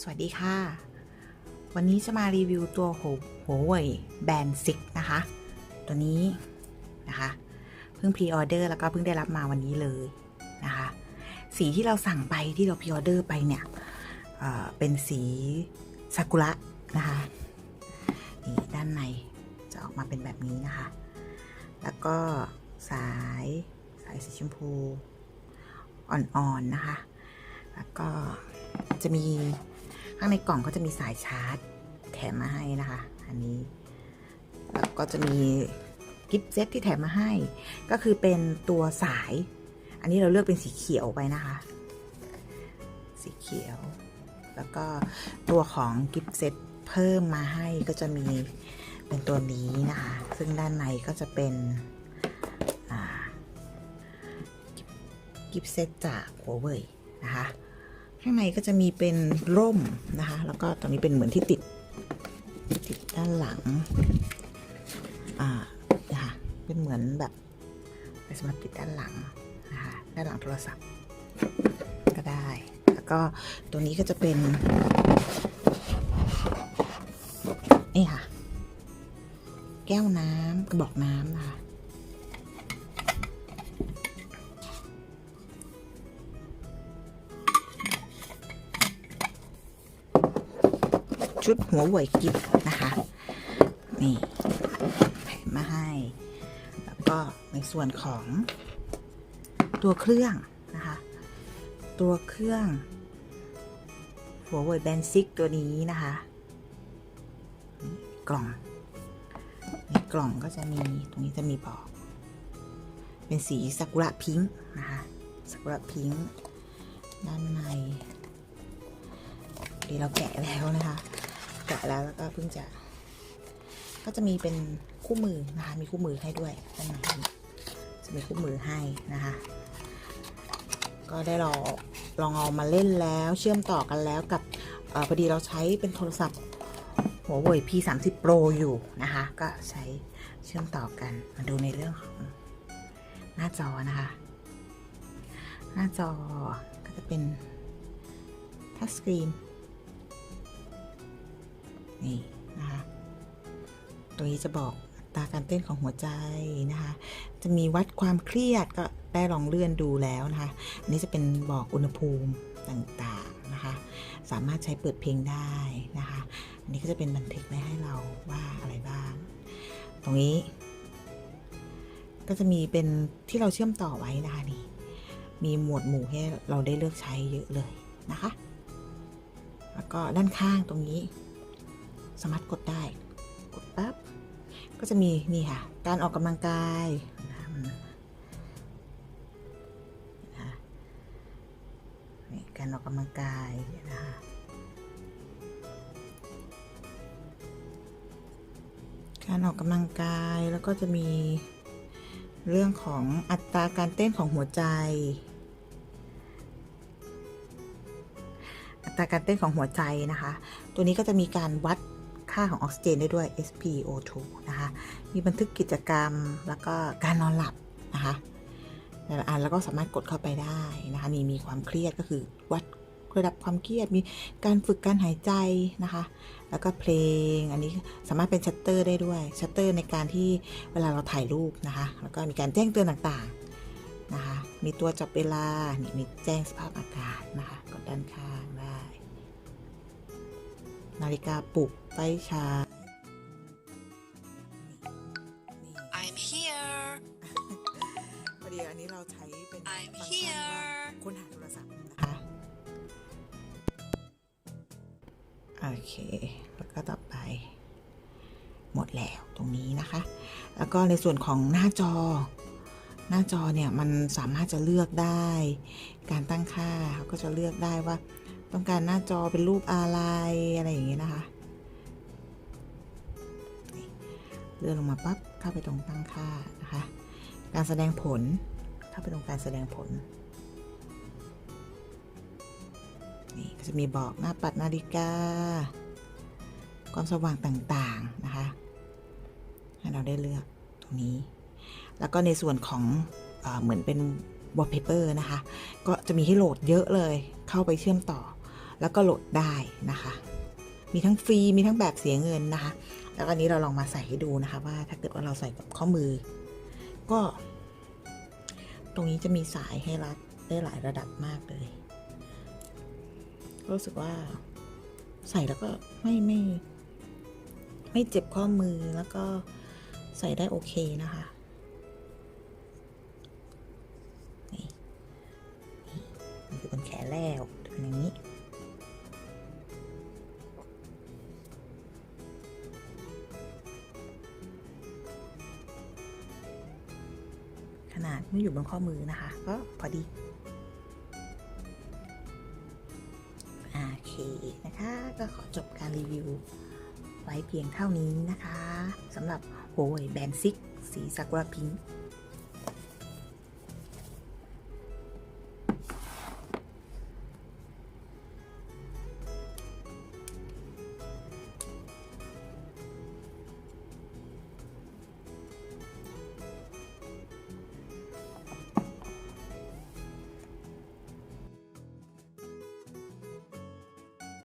สวัสดีค่ะ วันนี้จะมารีวิวตัวหัวหัวเว่ยแบรนด์ซิกนะคะ ตัวนี้นะคะเพิ่งพรีออเดอร์แล้วก็เพิ่งได้รับมาวันนี้เลยนะคะ สีที่เราสั่งไปที่เราพรีออเดอร์ไปเนี่ยเเป็นสีซากุระนะคะนี่ด้านในจะออกมาเป็นแบบนี้นะคะ แล้วก็สายสายสีชมพูอ่อนๆนะคะ แล้วก็จะมี ข้างในกล่องก็จะมีสายชาร์จ แถมมาให้นะคะ อันนี้แล้วก็จะมีกิฟต์เซตที่แถมมาให้ ก็คือเป็นตัวสาย อันนี้เราเลือกเป็นสีเขียวไปนะคะ สีเขียว แล้วก็ตัวของกิฟต์เซตเพิ่มมาให้ก็จะมีเป็นตัวนี้นะคะ ซึ่งด้านในก็จะเป็นกิฟต์เซตจากหัวเว่ยนะคะ ข้างในก็จะมีเป็นร่มนะคะ แล้วก็ตรงนี้เป็นเหมือนที่ติดติดด้านหลัง อ่านะคะเป็นเหมือนแบบไปสำหรับติดด้านหลังนะคะด้านหลังโทรศัพท์ก็ได้ แล้วก็ตัวนี้ก็จะเป็นนี่ค่ะ แก้วน้ำกระบอกน้ำนะคะ ชุดหัวไหวกิบนะคะ นี่แถมมาให้ แล้วก็ในส่วนของตัวเครื่องนะคะ ตัวเครื่อง หัวเว่ยแบนซิกตัวนี้นะคะนี่กล่อง ในกล่องก็จะมีตรงนี้จะมีบอก เป็นสีซากุระพิงค์นะคะซากุระพิงค์ด้านในดีเราแกะแล้วนะคะ กะแล้วแล้วก็เพิ่งจะ ก็จะมีเป็นคู่มือนะคะมีคู่มือให้ด้วยด้านในจะมีคู่มือให้นะคะ ก็ได้ลองลองเอามาเล่นแล้วเชื่อมต่อกันแล้วกับออพอดีเราใช้เป็นโทรศัพท์หัวเว่ย P30 Pro อยู่นะคะ ก็ใช้เชื่อมต่อกันมาดูในเรื่องของหน้าจอนะคะ หน้าจอก็จะเป็นทัชสกรีน นี่นะคะตัวนี้จะบอกตาการเต้นของหัวใจนะคะ จะมีวัดความเครียดก็ได้ลองเลื่อนดูแล้วนะคะ อันนี้จะเป็นบอกอุณหภูมิต่างๆนะคะ สามารถใช้เปิดเพลงได้นะคะ อันนี้ก็จะเป็นบันทึกไว้ให้เราว่าอะไรบ้าง ตรงนี้ ก็จะมีเป็นที่เราเชื่อมต่อไว้นะคะนี่ มีหมวดหมู่ให้เราได้เลือกใช้เยอะเลยนะคะ แล้วก็ด้านข้างตรงนี้ สามารถกดได้ กดปั๊บ ก็จะมีนี่ค่ะ การออกกำลังกายการออกกำลังกายนะคะการออกกำลังกายแล้วก็จะมีเรื่องของอัตราการเต้นของหัวใจ อัตราการเต้นของหัวใจนะคะ ตัวนี้ก็จะมีการวัด ค่าของออกซิเจนได้ด้วย SpO2 นะคะมีบันทึกกิจกรรมแล้วก็การนอนหลับนะคะแต่ละอันแล้วก็สามารถกดเข้าไปได้นะคะมีมีความเครียดก็คือวัดระดับความเครียดมีการฝึกการหายใจนะคะ แล้วก็เพลงอันนี้สามารถเป็นชัตเตอร์ได้ด้วยชัตเตอร์ในการที่เวลาเราถ่ายรูปนะคะ แล้วก็มีการแจ้งเตือนต่างๆนะคะ มีตัวจับเวลานี่มีแจ้งสภาพอากาศนะคะกดด้านข้างได้ นาฬิกาปลุกไฟฉาย I'm here พอดีอันนี้เราใช้เป็น I'm ฟังก์ชันว่า here ค้นหาโทรศัพท์นะคะ โอเค แล้วก็ต่อไป หมดแล้วตรงนี้นะคะ แล้วก็ในส่วนของหน้าจอ หน้าจอเนี่ย มันสามารถจะเลือกได้ การตั้งค่าเขาก็จะเลือกได้ว่า ต้องการหน้าจอเป็นรูปอะไรอะไรอย่างเงี้ยนะคะเลื่อนลงมาปั๊บเข้าไปตรงตั้งค่านะคะ การแสดงผลเข้าไปตรงการแสดงผลนี่ก็จะมีบอกหน้าปัดนาฬิกา ความสว่างต่างๆนะคะ ให้เราได้เลือกตรงนี้ แล้วก็ในส่วนของเอเหมือนเป็น wallpaper นะคะ ก็จะมีให้โหลดเยอะเลย เข้าไปเชื่อมต่อ แล้วก็โหลดได้นะคะ มีทั้งฟรีมีทั้งแบบเสียเงินนะคะ แล้วอันนี้เราลองมาใส่ให้ดูนะคะ ว่าถ้าเกิดว่าเราใส่กับข้อมือ ก็ ตรงนี้จะมีสายให้รัดได้หลายระดับมากเลยรู้สึกว่าใส่แล้วก็ไม่ไม่ ไม่เจ็บข้อมือแล้วก็ใส่ได้โอเคนะคะนี่นี่คือบนแขนแล้วเป็นอย่างนี้ ไม่อยู่บนข้อมือนะคะ ก็พอดีโอเคนะคะ ก็ขอจบการรีวิวไว้เพียงเท่านี้นะคะสำหรับโหว่แบนซิก สีซากุระพิงค์